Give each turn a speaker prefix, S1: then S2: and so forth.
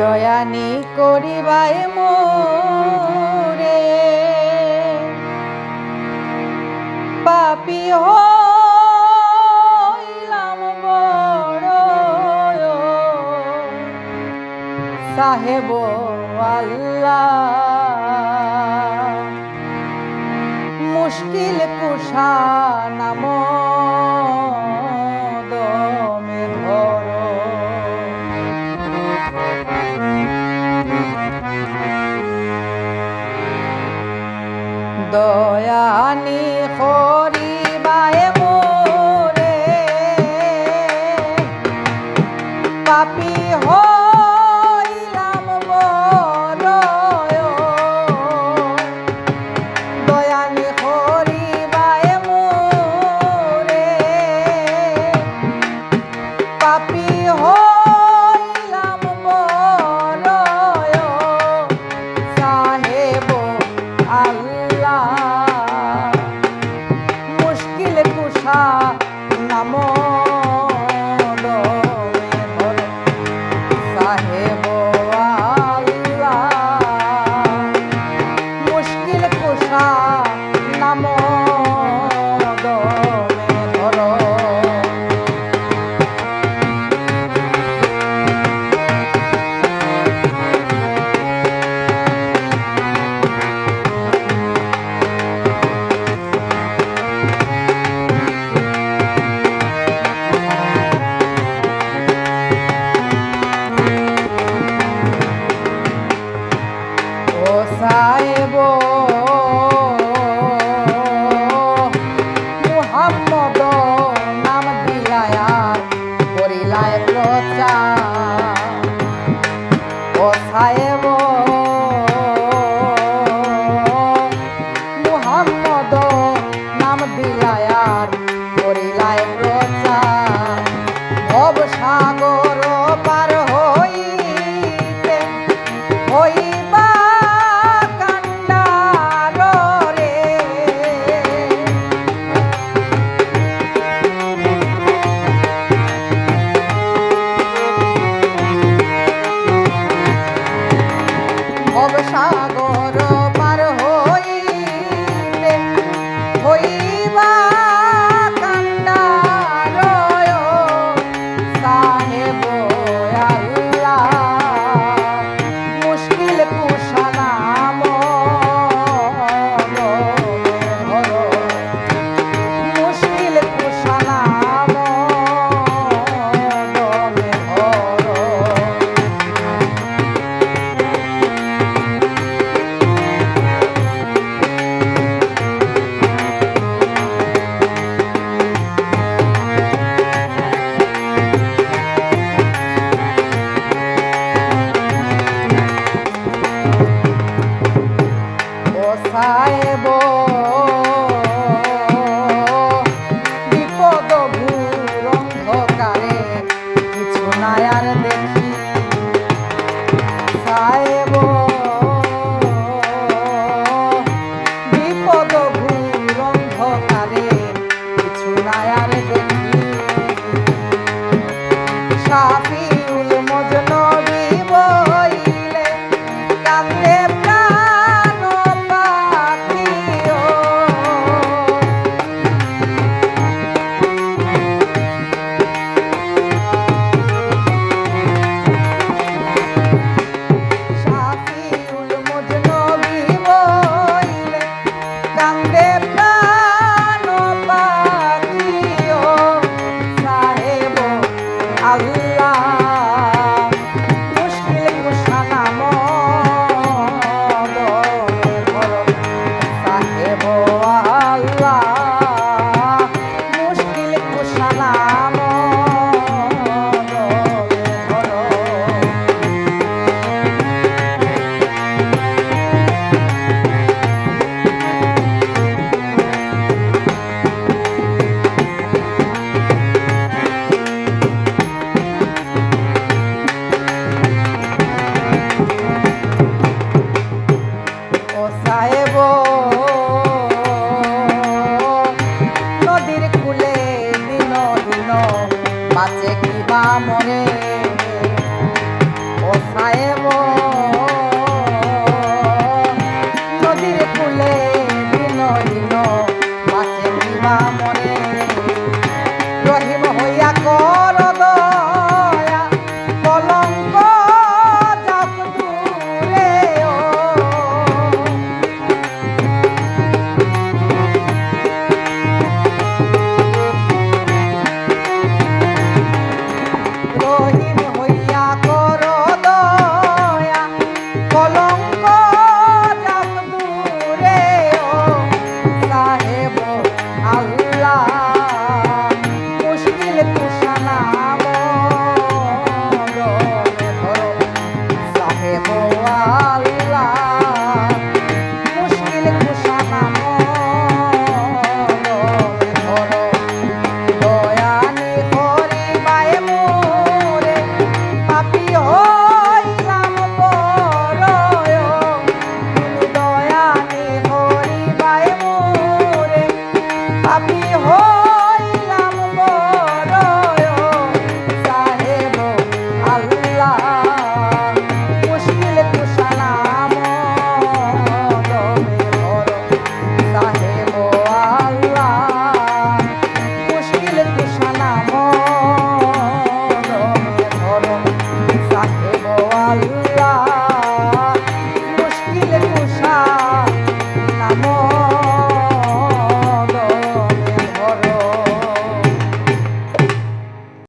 S1: দয়ানি করিবাই মোরে। পাপি হইলাম বড় সাহেব আল্লাহ। মুশকিল কুষা নাম Adoya Ani Chori সাহেব